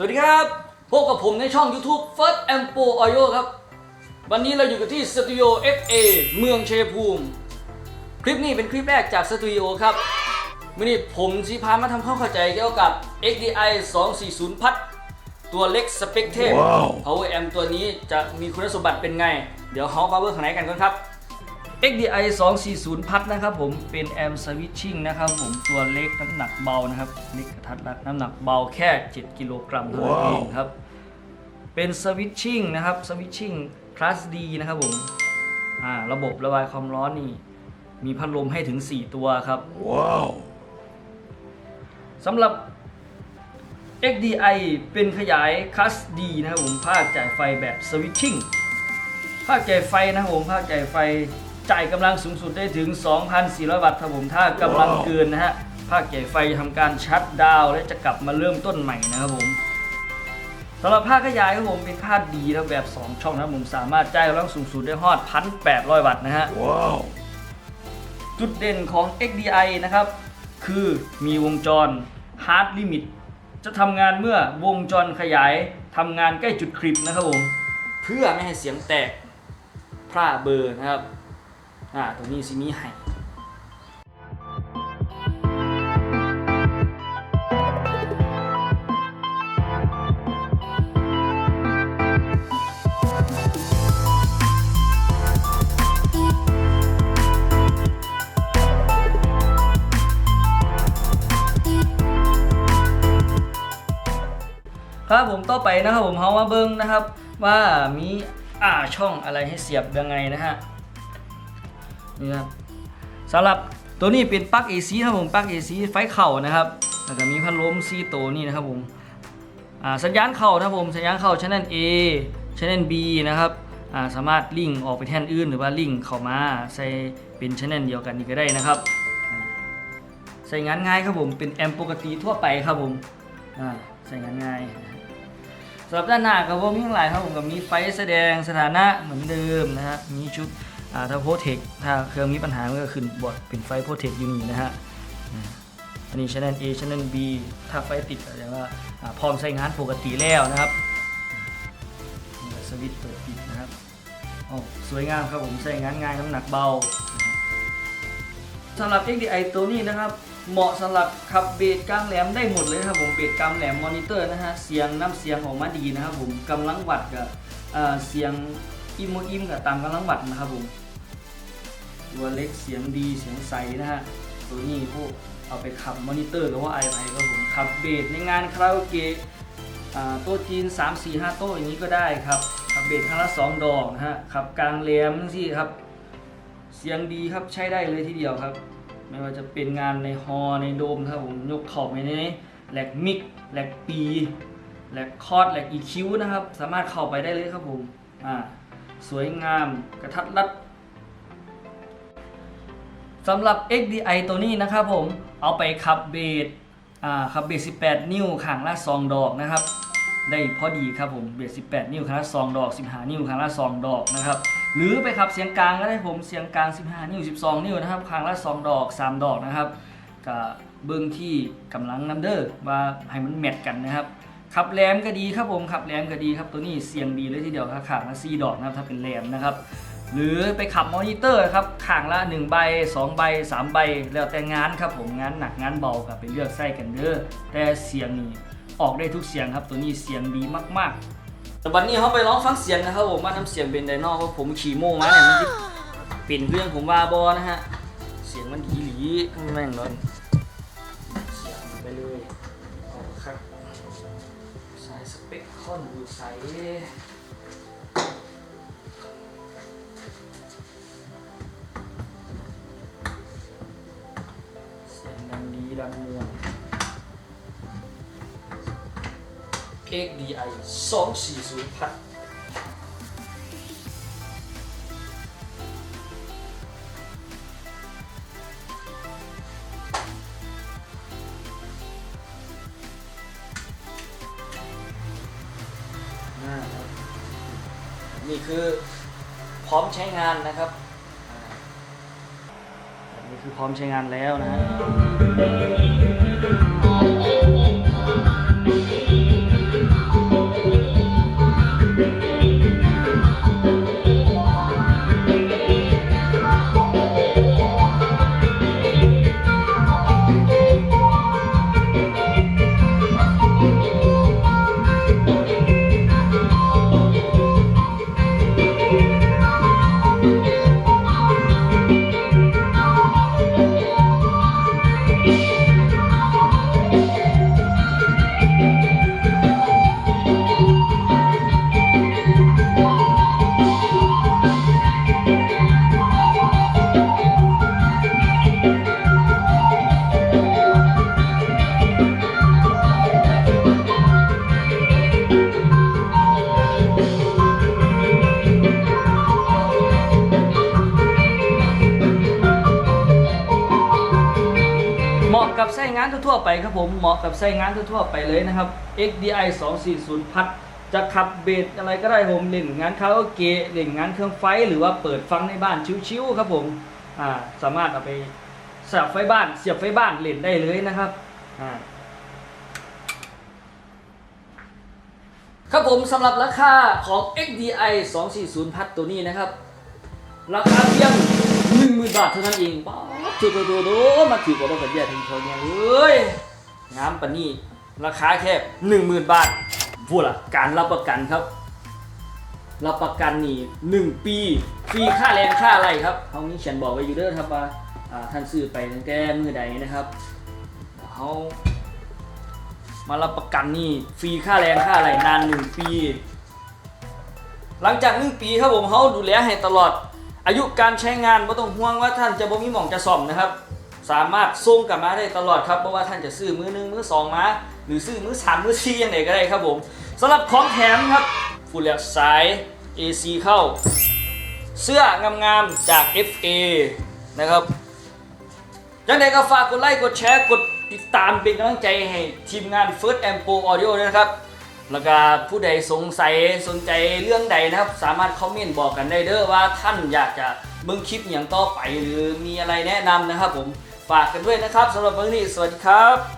สวัสดีครับ พบกับผมในช่อง YouTube First a m p o Audio ครับ วันนี้เราอยู่กันที่สตูดิโอ FA เมืองเชยภูมิ คลิปนี้เป็นคลิปแรกจากสตูดิโอครับวันนี้ผมสีพามาทำความเข้าใจเกี่ยวกับ XDI 240 พัด ตัวเล็กสเปกเทพ Power Amp ตัวนี้จะมีคุณสมบัติเป็นไง เดี๋ยวเขามาเบิร์ข้างในกันก่อนครับ XDI 240 พัดนะครับผมเป็นแอมสวิตชิ่งนะครับผมตัวเล็กน้ำหนักเบานะครับเล็กกระทัดรัดน้ำหนักเบาแค่ 7 กิโลกรัมเท่านั้นเองครับ เป็นสวิตชิ่งนะครับสวิตชิ่งคลาสดีนะครับผมอ่าระบบระบายความร้อนนี่ มีพัดลมให้ถึง 4 ตัวครับ Wow. สำหรับ XDI เป็นขยายคลาสดีนะครับผมภาคจ่ายไฟแบบสวิตชิ่งภาคจ่ายไฟนะครับผมภาคจ่ายไฟ จ่ายกำลังสูงสุดได้ถึง 2,400 วัตต์ครับผมถ้ากำลังเกินนะฮะภาคจ่ายไฟทำการชัดดาวน์และจะกลับมาเริ่มต้นใหม่นะครับผมสำหรับภาคขยายครับผมเป็นภาคดีนะแบบ 2 ช่องนะครับผมสามารถจ่ายกำลังสูงสุดได้ฮอด 1,800 วัตต์นะฮะ Wow. จุดเด่นของ XDI นะครับ คือมีวงจร Hard Limit จะทำงานเมื่อวงจรขยายทำงานใกล้จุดคลิปนะครับผม เพื่อไม่ให้เสียงแตกพร่าเบอร์นะครับ อ่าตรงนี้ซิมีให้ครับผมต่อไปนะครับผมเฮามาเบิ้งนะครับ ว่ามีอ่าช่องอะไรให้เสียบยังไงนะฮะ นี่ครับสำหรับตัวนี้เป็นปลั๊ก AC ครับผมปลั๊ก AC ไฟเข่านะครับแล้วก็มีพัดลมซีโตนี่นะครับผมสัญญาณเข่านะครับผมสัญญาณเข่าช anel A channel B นะครับาสามารถลิงก์ออกไปแทนอื่น หรือว่าลิงก์เข้ามาใส่เป็นช anel เดียวกันนี่ก็ได้นะครับใส่งานง่ายครับผมเป็นแอมป์ปกติทั่วไปครับผมใส่งานง่ายสำหรับด้านหน้าก็บ่มีหลายครับผมก็มีไฟแสดงสถานะเหมือนเดิมนะฮะมีชุด ถ้าโพเทคถ้าเครื่องมีปัญหามันก็ขึ้นบอร์ดเป็นไฟโพเทคอยู่นี่นะฮะอันนี้ channel A channel B ถ้าไฟติดแสดงว่าพร้อมใช้งานปกติแล้วนะครับสวิตช์เปิดปิดนะครับโอ้สวยงามครับผมใช้งานง่ายน้ำหนักเบานะครับสำหรับ XDI ตัวนี้นะครับ เหมาะสำหรับขับเบสกลางแหลมได้หมดเลยครับผมเบสกลางแหลมมอนิเตอร์นะฮะเสียงน้ำเสียงออกมาดีนะครับผมกำลังวัดกับเสียง อิมโมอิมกับตามกำลังวัดนะครับผมตัวเล็กเสียงดีเสียงใสนะฮะตัวนี้พวกเอาไปขับมอนิเตอร์หรือว่าไอไรครับผมขับเบสในงานคาราโอเกะโต๊ะจีน 3 4 5 โต๊ะอย่างนี้ก็ได้ครับขับเบสครั้งละ2ดอกนะฮะขับกลางแหลมที่ครับเสียงดีครับใช้ได้เลยทีเดียวครับ ไม่ว่าจะเป็นงานในฮอในโดมครับผมยกขอบในนี้แหลกมิกแหลกปีแหลกคอร์ดแหลกอีคิวนะครับ สามารถเข้าไปได้เลยครับผมอ่า สวยงามกระทัดรัดสำหรับ XDI ตัวนี้นะครับผมเอาไปขับเบสขับเบส18 นิ้วข้างละ2ดอกนะครับ ได้พอดีครับผมเบส18 นิ้วครั้งละ2ดอก 15 นิ้วครั้งละ2ดอกนะครับ หรือไปขับเสียงกลางก็ได้ผมเสียงกลาง 15 นิ้ว 12 นิ้วนะครับครั้งละ2ดอก 3 ดอกนะครับกับเบื้องที่กำลังนำเด้อว่าให้มันแมทกันนะครับ ขับแหลมก็ดีครับผมขับแหลมก็ดีครับตัวนี้เสียงดีเลยทีเดียวครับขางละ4ดอกนะครับถ้าเป็นแหลมนะครับหรือไปขับมอนิเตอร์ครับขางละ1ใบ2ใบ3ใบ แล้วแต่งานครับผมงานหนักงานเบากับไปเลือกใส่กันเด้อแต่เสียงนี่ออกได้ทุกเสียงครับตัวนี้เสียงดีมากๆ แต่วันนี้เขาไปร้องฟังเสียงนะครับผมว่าน้ำเสียงเป็นไดโนเพราะผมขี่โม่มาเนี่ยมันเปลี่ยนเรื่องผมว่าบอนะฮะเสียงมันดีหลีแม่งนอน คนอยู่ใสเสียงดังดีดังมวล XDI 240พัด นี่คือพร้อมใช้งานนะครับนี่คือพร้อมใช้งานแล้วนะฮะ งานทั่วๆไปครับผมเหมาะกับใช้งานทั่วๆไปเลยนะครับ XDI 240พัดจะขับเบสอะไรก็ได้ผมเล่นงานคาราโอเกะเล่นงานเครื่องไฟหรือว่าเปิดฟังในบ้านชิวๆครับผมอ่าสามารถเอาไปเสียบไฟบ้านเสียบไฟบ้านเล่นได้เลยนะครับอ่าครับผมสำหรับราคาของ XDI 240พัดตัวนี้นะครับ ราคาเพียงหนึ่งหมื่นบาทเท่านั้นเองป๊า บโดโดโดมาถือว่าเรากันแย่ถึงเขาเนี่ยเอ้ยงามปานนี้ราคาแค่หนึ่งหมื่นบาทพูดละการรับประกันครับ รับประกันนี่หนึ่งปี ฟรีค่าแรงค่าอะไรครับเขามีเขียนบอกไว้อยู่เด้อครับว่าอ่าท่านซื้อไปตั้งแต่มือใดนะครับเขามารับประกันนี่ฟรีค่าแรงค่าอะไรนานหนึ่งปี หลังจากหนึ่งปีครับผมเขาดูแลให้ตลอด อายุการใช้งานไม่ต้องห่วงว่าท่านจะบ่มีหม่องจะซ่อมนะครับ สามารถส่งกลับมาได้ตลอดครับเพราะว่าท่านจะซื้อมือหนึ่งมือสองมาหรือซื้อมือสามมือสี่ยังไงก็ได้ครับผมสำหรับของแถมครับฟูลเลสาย AC เข้า เสื้องามๆจาก FA นะครับยังไงก็ฝากกดไลค์กดแชร์กดติดตามเป็นกำลังใจให้ทีมงาน First Ampo Audio ด้วยนะครับ แล้วก็ผู้ใดสงสัยสนใจเรื่องใดนะครับ สามารถคอมเมนต์บอกกันได้เด้อว่าท่านอยากจะเบิ่งคลิปอย่างต่อไปหรือมีอะไรแนะนำนะครับผมฝากกันด้วยนะครับสำหรับวันนี้สวัสดีครับ